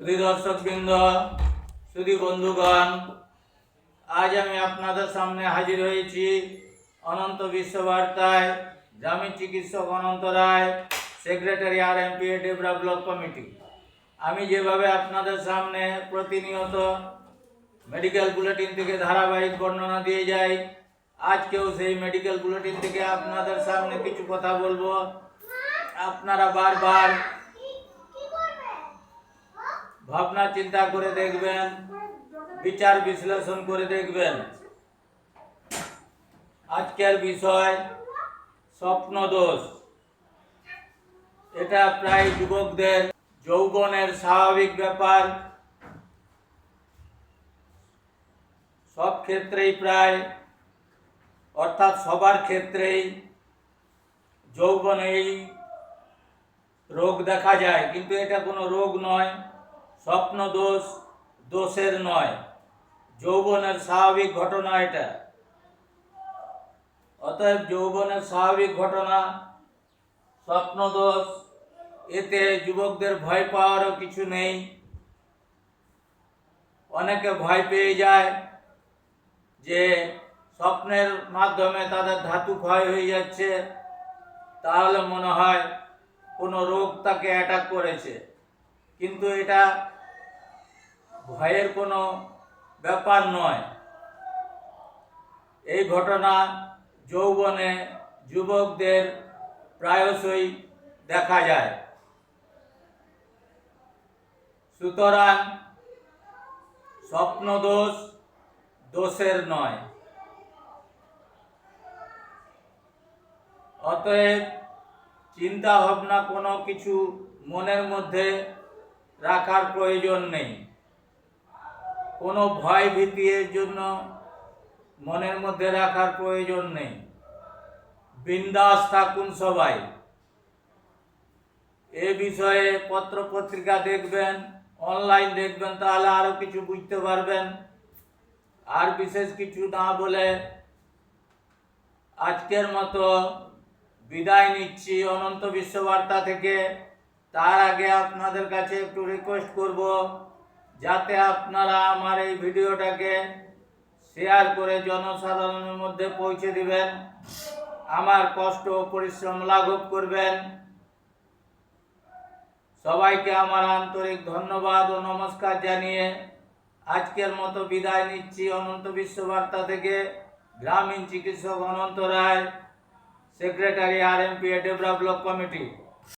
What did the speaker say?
সুধী দর্শকবৃন্দ সুধী বন্ধুগণ, আজ আমি আপনাদের সামনে হাজির হয়েছি অনন্ত বিশ্ববার্তায় গ্রামীণ চিকিৎসক Ananta Roy, secretary R M P Debra block committee. আমি যেভাবে আপনাদের সামনে প্রতিনিয়ত মেডিকেল বুলেটিন থেকে ধারাবাহিক বর্ণনা দিয়ে যাই, আজকেও সেই মেডিকেল বুলেটিন থেকে আপনাদের সামনে কিছু কথা বলব। আপনারা বারবার ভাবনা, চিন্তা করে দেখবেন, বিচার বিশ্লেষণ করে দেখবেন। আজকের বিষয়, স্বপ্ন দোষ। এটা প্রায় যুবকদের যৌবনের স্বাভাবিক ব্যাপার। সব ক্ষেত্রেই প্রায়, অর্থাৎ সবার ক্ষেত্রেই যৌবনেই রোগ দেখা যায়, কিন্তু এটা কোনো রোগ নয়। স্বপ্ন দোষ, দোষের নয়। যৌবনের স্বাভাবিক ঘটনা এটা। অতএব যৌবনের স্বাভাবিক ঘটনা, স্বপ্ন দোষ, এতে যুবকদের ভয় পাওয়ারও কিছু নেই। অনেকে ভয় পেয়ে যায় যে স্বপ্নের মাধ্যমে তাদের ধাতু ক্ষয় হয়ে যাচ্ছে। তাহলে মনে হয় কোনো রোগ তাকে অ্যাটাক করেছে। কিন্তু এটা ভয়ের কোনো ব্যাপার নয়। এই ঘটনা যৌবনে যুবকদের প্রায়শই দেখা যায়। সুতরাং স্বপ্ন দোষ দোষের নয়। অতএব চিন্তা ভাবনা কোনো কিছু মনের মধ্যে রাখার প্রয়োজন নেই। কোনো ভয় ভীতির জন্য মনের মধ্যে রাখার প্রয়োজন নেই। বিন্দাস থাকুন সবাই। এ বিষয়ে পত্র পত্রিকা দেখবেন, অনলাইন দেখবেন, তাহলে আরও কিছু বুঝতে পারবেন। আর বিশেষ কিছু না বলে আজকের মতো বিদায় নিচ্ছি। অনন্ত বিশ্ববার্তা থেকে তার আগে আপনাদের কাছে একটু রিকোয়েস্ট করব, যাতে আপনারা আমার এই ভিডিওটাকে শেয়ার করে জনসাধারণের মধ্যে পৌঁছে দিবেন, আমার কষ্ট ও পরিশ্রম লাঘব করবেন। সবাইকে আমার আন্তরিক ধন্যবাদ ও নমস্কার জানিয়ে আজকের মতো বিদায় নিচ্ছি অনন্ত বিশ্ববার্তা থেকে। গ্রামীণ চিকিৎসক Ananta Roy secretary R M P block committee